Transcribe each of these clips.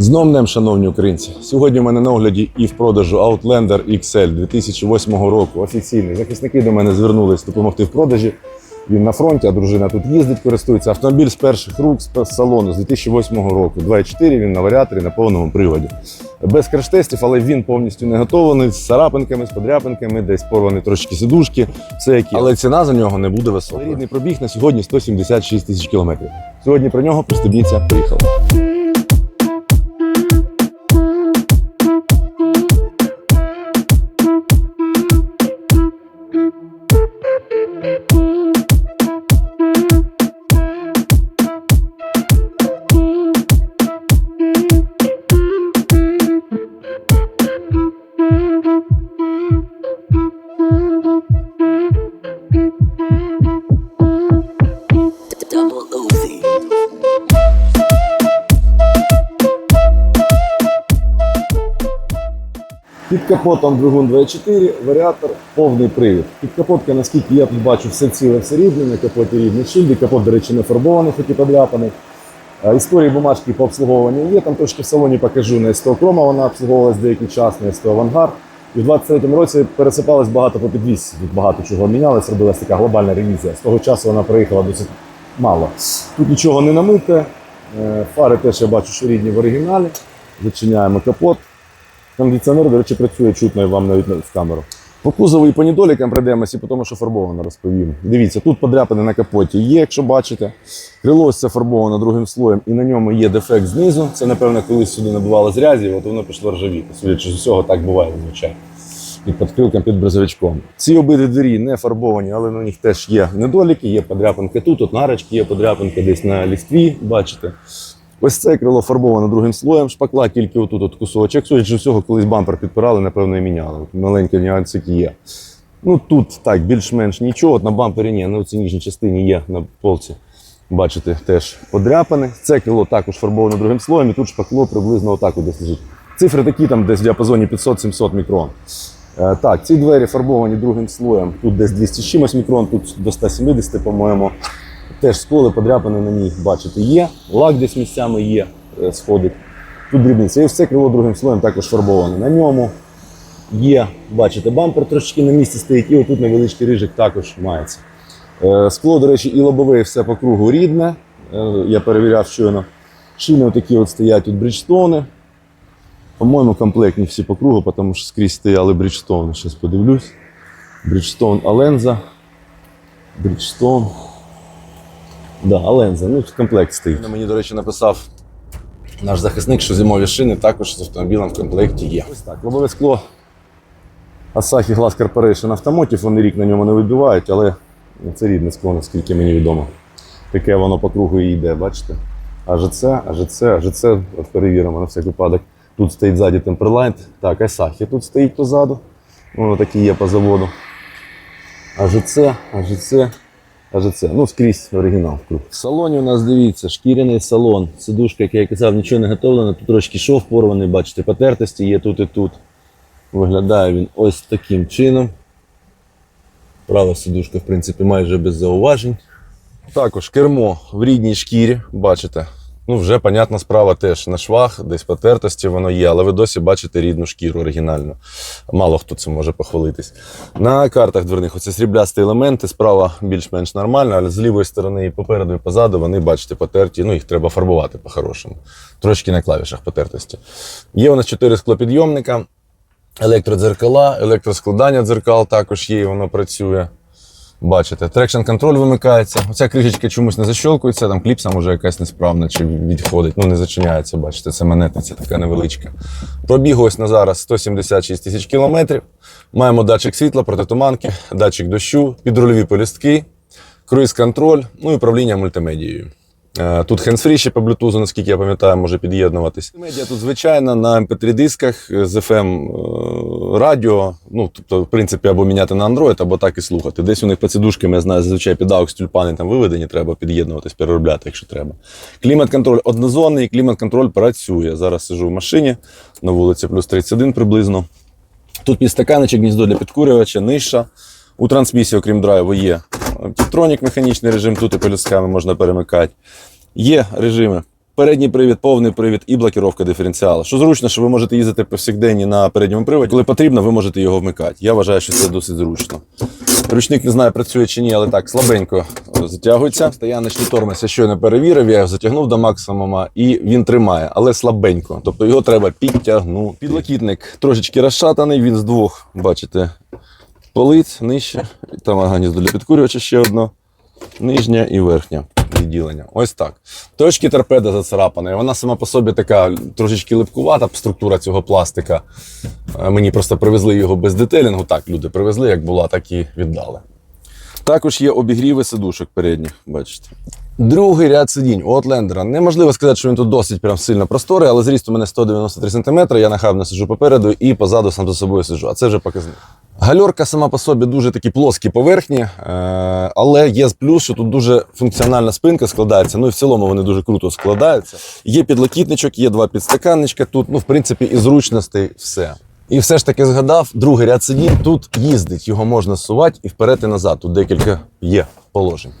З днем шановні українці. Сьогодні в мене на огляді і в продажу Outlander XL 2008 року. Офіційний. Захисники до мене звернулись допомогти в продажі. Він на фронті, а дружина тут їздить, користується. Автомобіль з перших рук з салону з 2008 року. 2.4, він на варіаторі на повному приводі. Без краш-тестів, але він повністю не готовий, з царапинками, з подряпинками, десь порвані трошки сидушки, все як є. Але ціна за нього не буде високою. Рідний пробіг на сьогодні 176 тисяч кілометрів. Сьогодні про нього пристебніться, поїхали. Під капотом двигун 2.4, варіатор, повний привід. Під капотка, наскільки я тут бачу, все ціле, все рідне, на капоті рідний шильди, капот, до речі, не фарбований, хоч і подряпаний. Історії бумажки по обслуговуванню є, там трошки в салоні покажу. На СТО Крома вона обслуговувалась деякий час, на СТО Авангард. І в 23-му році пересипалось багато по підвісці, тут багато чого мінялось, робилась така глобальна ревізія. З того часу вона приїхала досить мало. Тут нічого не намите, е, фари теж я бачу, що рідні в оригіналі. Зачиняємо капот. Кондиціонер, до речі, працює чутно і вам навіть в камеру. По кузову і по недолікам прийдемося, і по тому, що фарбовано розповім. Дивіться, тут подряпини на капоті є, якщо бачите. Крило ось це фарбовано другим слоєм, і на ньому є дефект знизу. Це, напевно, колись сюди набивало зрязі, от воно пішло ржавіти. Судячи з усього, так буває зазвичай. Під підкрилком, під брезовичком. Ці обидві двері не фарбовані, але на них теж є недоліки, є подряпинки тут, тут нарочки, є подряпинки десь на лістві, бачите. Ось це крило фарбовано другим слоєм, шпакла тільки отут от кусочок. Судячи всього, колись бампер підпирали, напевно, і міняли. От маленький нюансик є. Ну тут так, більш-менш нічого. От на бампері ні, на цій нижній частині є на полці. Бачите, теж подряпане. Це крило також фарбовано другим слоєм, і тут шпакло приблизно отак от десь лежить. Цифри такі там десь в діапазоні 500-700 мікрон. Е, Так, ці двері фарбовані другим слоєм. Тут десь 200 чимось мікрон, тут до 170, по-моєму. Теж сколи подряпини на ній, бачите, є. Лак десь місцями є, е, сходить. Тут дрібниця. І все крило другим слоєм також фарбоване. На ньому є, бачите, бампер трошечки на місці стоїть, і отут невеличкий рижик також мається. Е, Скло, до речі, і лобове, і все по кругу рідне. Е, Я перевіряв щойно. Шини отакі от стоять тут бріджстони. По-моєму, комплектні всі по кругу, тому що скрізь стояли бріджстони. Зараз подивлюсь. Бріджстон Аленза. Бріджстон. Да, Аленза, ну в комплект стоїть. Мені, до речі, написав наш захисник, що зимові шини також з автомобілем в комплекті є. Ось так. Лобове скло Asahi Glass Corporation Automotive, вони рік на ньому не вибивають, але це рідне скло, наскільки мені відомо. Таке воно по кругу і йде, бачите? АЖЦ, АЖЦ, АЖЦ, от перевіримо на всяк випадок. Тут стоїть ззаді Temperlight. Так, Asahi тут стоїть позаду. Воно такі є по заводу. АЖЦ, АЖЦ, це, Ну, скрізь оригінал. В салоні у нас дивіться, шкіряний салон. Сидушка, як я казав, нічого не готовлено. Тут трошки шов порваний, бачите, потертості є тут і тут. Виглядає він ось таким чином. Права сидушка, в принципі, майже без зауважень. Також кермо в рідній шкірі, бачите. Ну, вже, понятна справа, теж на швах, десь потертості воно є, але ви досі бачите рідну шкіру оригінальну. Мало хто цим може похвалитись. На картах дверних оце сріблясті елементи, справа більш-менш нормальна, але з лівої сторони і попереду, і позаду вони, бачите, потерті. Ну, їх треба фарбувати по-хорошому. Трошки на клавішах потертості. Є у нас чотири склопідйомника, електродзеркала, електроскладання дзеркал також є, і воно працює. Бачите, трекшн контроль вимикається. Оця кришечка чомусь не защолкується, там кліпса може якась несправна чи відходить. Ну не зачиняється, бачите, це монетниця така невеличка. Пробіг ось на зараз 176 тисяч кілометрів. Маємо датчик світла, протитуманки, датчик дощу, підрульові полістки, круїз-контроль, ну і управління мультимедією. Е, Тут хендсфрі ще по Bluetooth, наскільки я пам'ятаю, може під'єднуватись. Медіа тут звичайна на mp3 дисках з FM е, радіо. Ну, тобто, в принципі, або міняти на Android, або так і слухати. Десь у них під сидушками, я знаю, зазвичай під AUX тюльпани там виведені, треба під'єднуватись, переробляти, якщо треба. Клімат-контроль однозонний, клімат-контроль працює. Зараз сижу в машині на вулиці плюс 31 приблизно. Тут підстаканечок, гніздо для підкурювача, ниша. У трансмісії, окрім драйву, є Тітронік, механічний режим, тут і полюсками можна перемикати. Є режими передній привід, повний привід і блокіровка диференціала. Що зручно, що ви можете їздити повсякденні на передньому приводі. Коли потрібно, ви можете його вмикати. Я вважаю, що це досить зручно. Ручник не знаю, працює чи ні, але так слабенько е, затягується. Стояночний тормоз я щойно перевірив, я його затягнув до максимума і він тримає, але слабенько. Тобто його треба підтягнути. Підлокітник трошечки розшатаний, він з двох, бачите, полиць нижче. Там гніздо для підкурювача ще одно. Нижня і верхня відділення. Ось так. Точки торпеда зацарапаної. Вона сама по собі така трошечки липкувата структура цього пластика. Е, Мені просто привезли його без детелінгу. Так, люди привезли, як була, так і віддали. Також є обігріви сидушок передніх, бачите. Другий ряд сидінь у Outlander. Неможливо сказати, що він тут досить прям сильно просторий, але зріст у мене 193 см, я нахабно сиджу попереду і позаду сам за собою сиджу. А це вже показник. Гальорка сама по собі дуже такі плоскі поверхні, е, але є плюс, що тут дуже функціональна спинка складається. Ну і в цілому вони дуже круто складаються. Є підлокітничок, є два підстаканничка. Тут, ну, в принципі, і зручностей все. І все ж таки згадав, другий ряд сидінь тут їздить, його можна сувати і вперед і назад. Тут декілька є положень.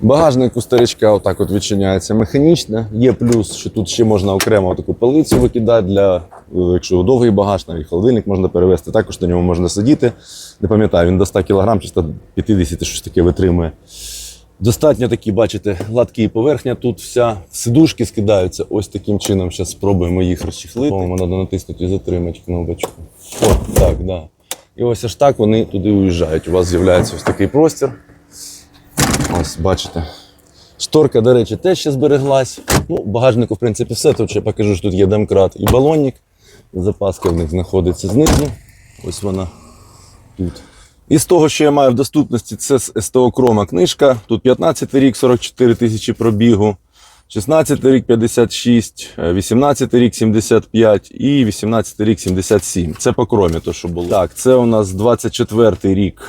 Багажник у старичка отак от відчиняється механічно. Є плюс, що тут ще можна окремо таку полицю викидати для, е, якщо довгий багаж, навіть холодильник можна перевезти. Також на ньому можна сидіти. Не пам'ятаю, він до 100 кг чи 150 щось таке витримує. Достатньо такі, бачите, гладкі поверхня. Тут вся сидушки скидаються ось таким чином. Зараз спробуємо їх розчехлити. Треба натиснути і затримати кнопочку. О, так, да. І ось аж так вони туди уїжджають. У вас з'являється ось такий простір. Ось, бачите. Шторка, до речі, теж ще збереглась. Ну, багажнику, в принципі, все. Тут ще покажу, що тут є демкрат і балонник. Запаска в них знаходиться знизу. Ось вона тут. І з того, що я маю в доступності, це СТО Крома книжка. Тут 15 рік, 44 тисячі пробігу, 16 рік 56, е, 18 рік 75 і 18 рік 77. Це по кромі, то що було. Так, це у нас 24 рік,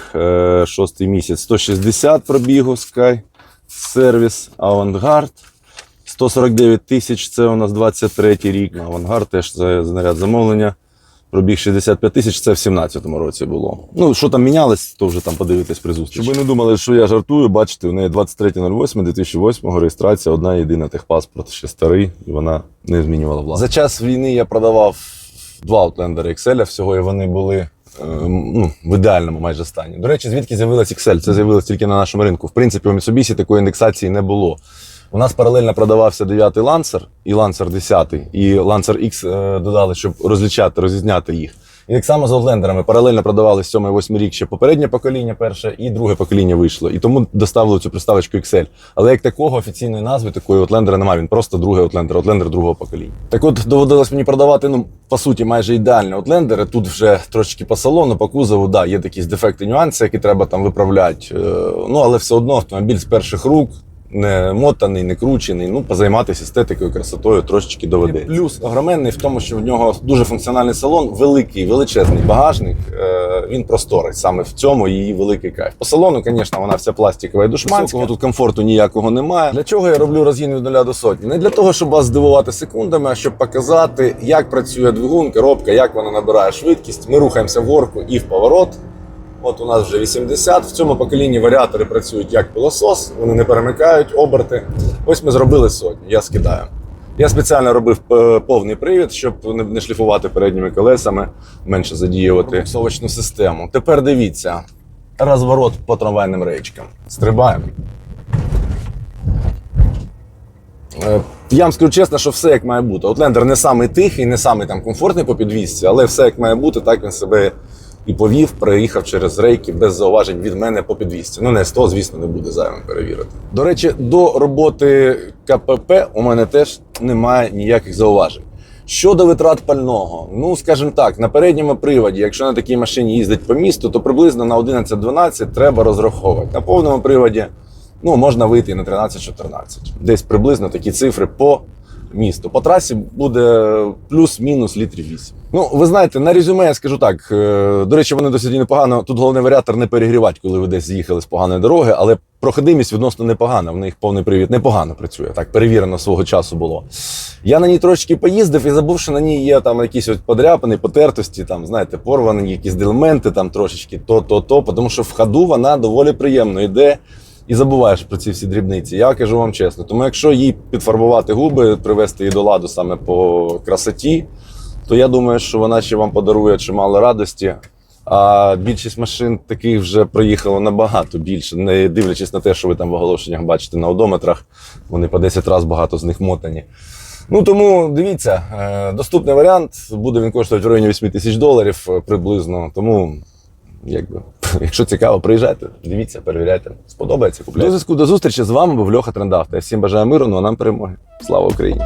6 місяць, 160 пробігу Sky, сервіс Авангард. 149 тисяч, це у нас 23 рік. Авангард теж це знаряд замовлення. Пробіг 65 тисяч, це в 17-му році було. Ну, що там мінялось, то вже там подивитись при зустрічі. Щоб ви не думали, що я жартую, бачите, у неї 23.08.2008 реєстрація, одна єдина техпаспорт, ще старий, і вона не змінювала власне. За час війни я продавав два Outlander XL, всього і вони були е, ну, в ідеальному майже стані. До речі, звідки з'явилась XL? Це з'явилось тільки на нашому ринку. В принципі, у Mitsubishi такої індексації не було. У нас паралельно продавався 9-й Lancer і Lancer 10, і Lancer X е, додали, щоб розлічати, розрізняти їх. І так само з Outlander'ами паралельно продавали 7-8 рік ще попереднє покоління перше, і друге покоління вийшло. І тому доставили цю приставочку XL. Але як такого офіційної назви, такої Outlander немає, він просто другий Outlander, Outlander другого покоління. Так от доводилось мені продавати, ну, по суті, майже ідеальні Outlander. Тут вже трошечки по салону, по кузову, да, є якісь дефекти, нюанси, які треба там виправляти. Е, Ну, але все одно автомобіль з перших рук, не мотаний, не кручений. Ну, позайматися естетикою, красотою трошечки доведе. Плюс огроменний в тому, що в нього дуже функціональний салон, великий, величезний багажник. Е, він просторий. Саме в цьому її великий кайф. По салону, звісно, вона вся пластикова і душманська. Тут комфорту ніякого немає. Для чого я роблю розгін від нуля до сотні? Не для того, щоб вас здивувати секундами, а щоб показати, як працює двигун, коробка, як вона набирає швидкість. Ми рухаємося в горку і в поворот. От у нас вже 80. В цьому поколінні варіатори працюють як пилосос, вони не перемикають оберти. Ось ми зробили сотню. Я скидаю. Я спеціально робив е, повний привід, щоб не- шліфувати передніми колесами, менше задіювати совочну систему. Тепер дивіться. Розворот по трамвайним речкам. Стрибаємо. Е, Я вам скажу чесно, що все як має бути. Outlander не самий тихий, не самий там комфортний по підвісці, але все як має бути, так він себе і повів, проїхав через рейки без зауважень від мене по підвісці. Ну, не 100, звісно, не буде зайвим перевірити. До речі, до роботи КПП у мене теж немає ніяких зауважень. Щодо витрат пального, ну скажімо так, на передньому приводі, якщо на такій машині їздить по місту, то приблизно на 11-12 треба розраховувати. На повному приводі ну, можна вийти і на 13-14. Десь приблизно такі цифри по місту. По трасі буде плюс-мінус літрів 8. Ну, ви знаєте, на резюме я скажу так. е, До речі, вони досить непогано. Тут головний варіатор не перегрівати, коли ви десь з'їхали з поганої дороги, але проходимість відносно непогана. В них повний привід непогано працює. Так, перевірено свого часу було. Я на ній трошки поїздив і забув, що на ній є там якісь от подряпини, потертості, там, знаєте, порвані якісь елементи, там трошечки то, то, то, тому що в ходу вона доволі приємно йде. І забуваєш про ці всі дрібниці. Я кажу вам чесно. Тому якщо їй підфарбувати губи, привести її до ладу саме по красоті, то я думаю, що вона ще вам подарує чимало радості. А більшість машин таких вже проїхало набагато більше, не дивлячись на те, що ви там в оголошеннях бачите на одометрах, вони по 10 разів багато з них мотані. Ну тому дивіться, е, доступний варіант. Буде він коштувати в районі 8 тисяч доларів е, приблизно. Тому, якби, якщо цікаво, приїжджайте, дивіться, перевіряйте. Сподобається, купляйте. До зв'язку до зустрічі з вами був Льоха Трендавта. Всім бажаю миру, ну а нам перемоги. Слава Україні!